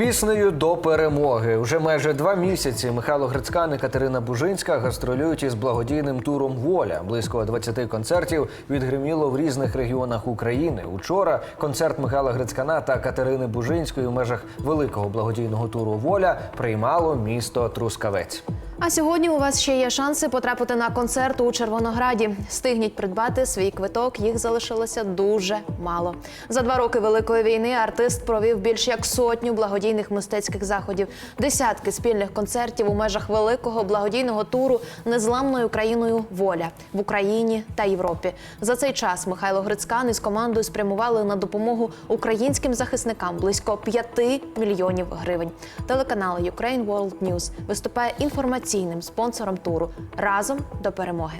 піснею до перемоги. вже майже два місяці Михайло Грицькан і Катерина Бужинська гастролюють із благодійним туром Воля. Близько 20 концертів відгриміло в різних регіонах України. Учора концерт Михайла Грицькана та Катерини Бужинської в межах великого благодійного туру Воля приймало місто Трускавець. А сьогодні у вас ще є шанси потрапити на концерт у Червонограді. Стигніть придбати свій квиток. Їх залишилося дуже мало. За два роки великої війни артист провів більш як сотню благодійних мистецьких заходів, десятки спільних концертів у межах великого благодійного туру незламною країною Воля в Україні та Європі. За цей час Михайло Грицькан із командою спрямували на допомогу українським захисникам близько 5 мільйонів гривень. Телеканал Ukraine World News виступає інформаційним спонсором туру разом до перемоги.